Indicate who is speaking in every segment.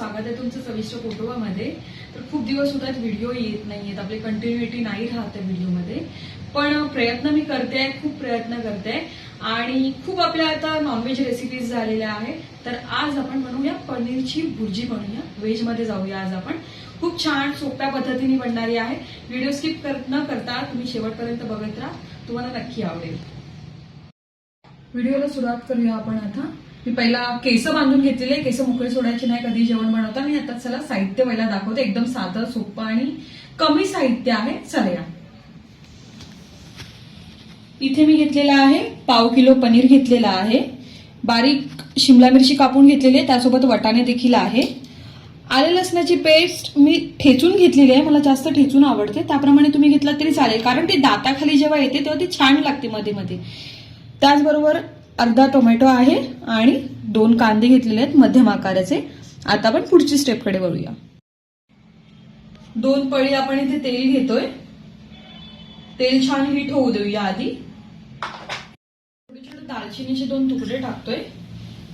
Speaker 1: स्वागत आहे तुमचं चविष्ट कुटुंबामध्ये. तर खूप दिवस होतात व्हिडिओ येत नाहीयेत आपली कंटिन्युटी नाही राहत आहे व्हिडिओमध्ये पण प्रयत्न मी करते खूप प्रयत्न करते. आणि खूप आपल्या आता नॉनव्हेज रेसिपीज झालेल्या आहेत. तर आज आपण बनवूया पनीरची भुर्जी बनवूया. व्हेजमध्ये जाऊया आज आपण. खूप छान सोप्या पद्धतीने बनणारी आहे. व्हिडिओ स्किप कर न करता तुम्ही शेवटपर्यंत बघत राहा. तुम्हाला नक्की आवडेल. व्हिडिओला सुरुवात करूया आपण आता. मी पहिला केस बांधून घेतलेले केस मोकळे सोडायचे नाही कधी जेवण बनवता. मी आता चला साहित्य पहिला दाखवते. एकदम साधं सोपं आणि कमी साहित्य आहे. चला इथे मी घेतलेला आहे पाव किलो पनीर घेतलेला आहे. बारीक शिमला मिरची कापून घेतलेली आहे. त्यासोबत वटाणे देखील आहे. आले लसणाची पेस्ट मी ठेचून घेतलेली आहे. मला जास्त ठेचून आवडते. त्याप्रमाणे तुम्ही घेतला तरी चालेल. कारण ती दाताखाली जेव्हा येते तेव्हा ती छान लागते मध्ये मध्ये त्याचबरोबर अर्धा टोमॅटो आहे आणि दोन कांदे घेतलेले आहेत मध्यम आकाराचे. आता आपण पुढची स्टेपकडे वळूया. दोन पळी आपण इथे तेल घेतोय. तेल छान हीट होऊ देऊया आधी. छोटे छोटे दालचिनीचे दोन तुकडे टाकतोय.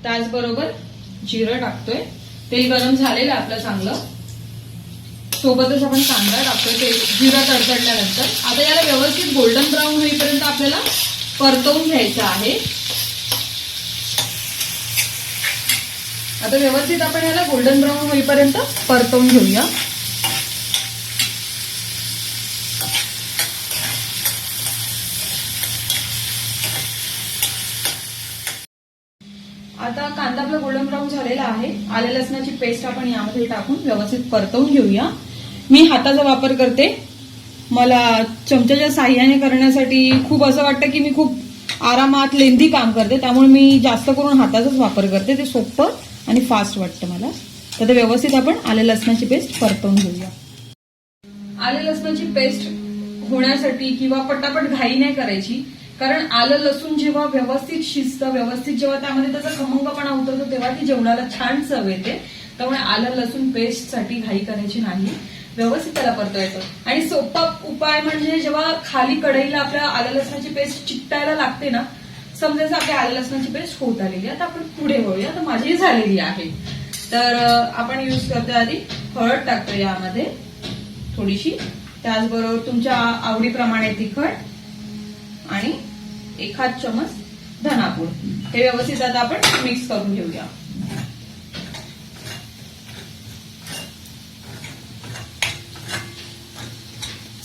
Speaker 1: त्याचबरोबर जिरं टाकतोय. तेल गरम झालेलं आहे आपलं चांगलं. सोबतच आपण कांदा टाकतोय. ते जिरा तडतडल्यानंतर. आता याला व्यवस्थित गोल्डन ब्राऊन होईपर्यंत आपल्याला परतवून घ्यायचं आहे. आता व्यवस्थित आपण याला गोल्डन ब्राऊन होईपर्यंत परतवून घेऊया. आता कांदा आपला गोल्डन ब्राऊन झालेला आहे. आले लसणाची पेस्ट आपण यामध्ये टाकून व्यवस्थित परतवून घेऊया. मी हाताचा वापर करते. मला चमच्याच्या साह्याने करण्यासाठी खूप असं वाटतं की मी खूप आरामात लेंदी काम करते. त्यामुळे मी जास्त करून हाताचाच वापर करते. ते सोपं आणि फास्ट वाटतं मला. तर ते व्यवस्थित आपण आले लसणाची पेस्ट परतवून घेऊया. आले लसणाची पेस्ट होण्यासाठी किंवा पटापट घाई नाही करायची कारण आलं लसूण जेव्हा व्यवस्थित शिजतं व्यवस्थित जेव्हा त्यामध्ये त्याचा खमंगपणा उतरतो तेव्हा ती जेवणाला छान चव येते. त्यामुळे आलं लसूण पेस्टसाठी घाई करायची नाही. व्यवस्थित त्याला परतवायचं आणि सोपा उपाय म्हणजे जेव्हा खाली कढईला आपल्या आलं लसणाची पेस्ट चिकटायला लागते ना समजेल आपल्या आलं लसणाची पेस्ट होत आलेली आहे आता आपण पुढे वळूया. तर माझी झालेली आहे. तर आपण युज करतो आधी हळद टाकतो यामध्ये थोडीशी. त्याचबरोबर तुमच्या आवडीप्रमाणे तिखट आणि एखाद चमच धनापूड. हे व्यवस्थित आता आपण मिक्स करून घेऊया.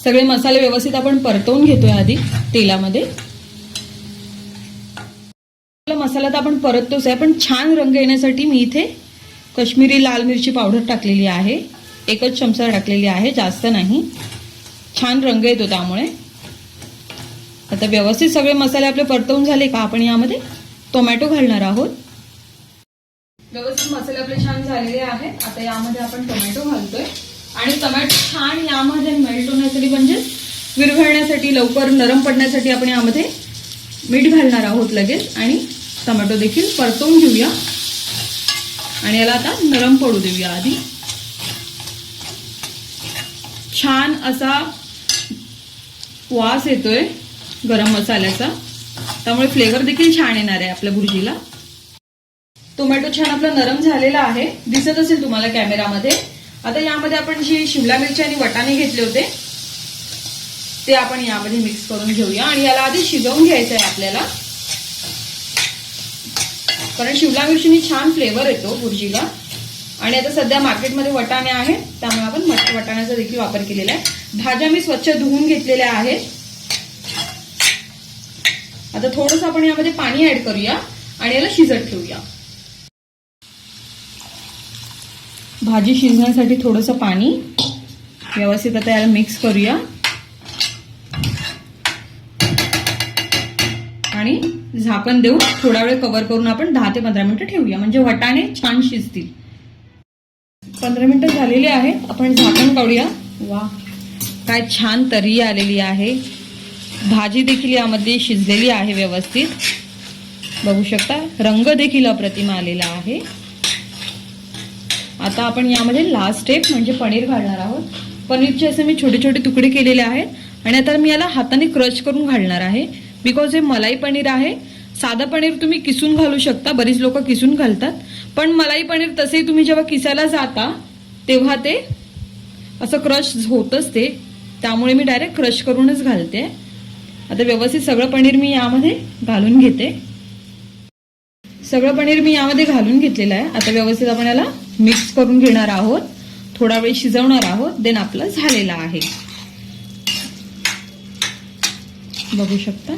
Speaker 1: सगळे मसाले व्यवस्थित आपण परतवून घेतोय आधी तेलामध्ये. मसाला तर आपण परततोच आहे. पण छान रंग येण्यासाठी मी इथे कश्मीरी लाल मिरची पावडर टाकलेली आहे. एकच चमचा टाकलेली आहे जास्त नाही. छान रंग येतो त्यामुळे. आता व्यवस्थित सगळे मसाले आपले परतवून झाले का आपण यामध्ये? टोमॅटो घालणार आहोत. व्यवस्थित मसाले आपले छान झालेले आहेत. आता यामध्ये आपण टोमॅटो घालतोय. आणि टोमॅटो छान यामध्ये मेल्ट होण्यासाठी म्हणजे विरघळण्यासाठी लवकर नरम पडण्यासाठी आपण यामध्ये मीठ घालणार आहोत लगेच. आणि टोमॅटो देखील परतवून घेऊया. आणि याला आता नरम पडू देऊया आधी. छान असा वास येतोय गरम मसाल्याचा. त्यामुळे फ्लेवर देखील छान येणार आहे आपल्या भुर्जीला. टोमॅटो छान आपला नरम झालेला आहे. दिसत असेल तुम्हाला कॅमेरामध्ये. आता यामध्ये आपण जी शिमला मिरची आणि वटाणे घेतले होते ते आपण यामध्ये मिक्स करून घेऊया. आणि याला आधी शिजवून घ्यायचं आहे आपल्याला. कारण शिवला मिरचीनी छान फ्लेवर येतो भुर्जीला आणि आता सध्या मार्केटमध्ये वटाणे आहेत त्यामुळे आपण वटाण्याचा देखील वापर केलेला आहे. भाज्या मी स्वच्छ धुवून घेतलेल्या आहेत. आता थोडंसं आपण यामध्ये पाणी ऍड करूया आणि याला शिजत ठेवूया. भाजी शिजण्यासाठी थोडंसं पाणी व्यवस्थित आता याला मिक्स करूया. झाकण देऊन थोडा वेळ कव्हर करून आपण दहा ते पंधरा मिनिटं ठेवूया. म्हणजे वटाणे छान शिजतील. पंधरा मिनिटं झालेली आहेत. आपण झाकण काढूया. वा काय छान तरी आलेली आहे. भाजी देखील यामध्ये शिजलेली आहे व्यवस्थित. बघू शकता रंग देखील अप्रतिम आलेला आहे. आता आपण यामध्ये लास्ट स्टेप म्हणजे पनीर घालणार आहोत. पनीरचे असे मी छोटे छोटे तुकडे केलेले आहेत. आणि आता मी याला हाताने क्रश करून घालणार आहे. बिकॉज हे मलाई पनीर आहे साधं पनीर तुम्ही किसून घालू शकता बरीच लोक किसून घालतात. पण मलाई पनीर तसे तुम्ही जेव्हा किसायला जाता तेव्हा ते असं क्रश होतच ते. त्यामुळे मी डायरेक्ट क्रश करूनच घालते. आता व्यवस्थित सगळं पनीर मी यामध्ये घालून घेते. सगळं पनीर मी यामध्ये घालून घेतलेलं आहे. आता व्यवस्थित आपण याला मिक्स करून घेणार आहोत. थोडा वेळ शिजवणार आहोत. देन आपलं झालेलं आहे. बघू शकता?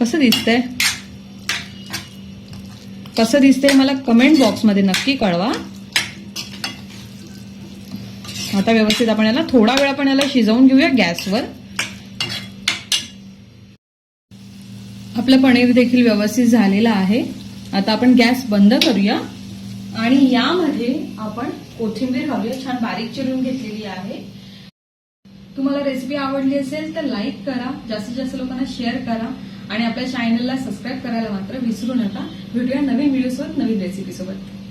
Speaker 1: कसं दिसतंय? कसं दिसतंय मला कमेंट बॉक्समध्ये नक्की कळवा. आता व्यवस्थित आपण याला थोडा वेळ आपण याला शिजवून घेऊया गॅसवर. आपलं पनीर देखील व्यवस्थित झालेलं आहे. आता आपण गॅस बंद करूया. आणि यामध्ये आपण कोथिंबीर हवी छान बारीक चिरून घेतलेली आहे. तुम्हाला रेसिपी आवडली असेल तर लाईक करा. जास्तीत जास्त लोकांना शेअर करा. आणि आपल्या चॅनलला सबस्क्राईब करायला मात्र विसरू नका. भेटूया नवीन व्हिडिओसोबत नवीन रेसिपी सोबत.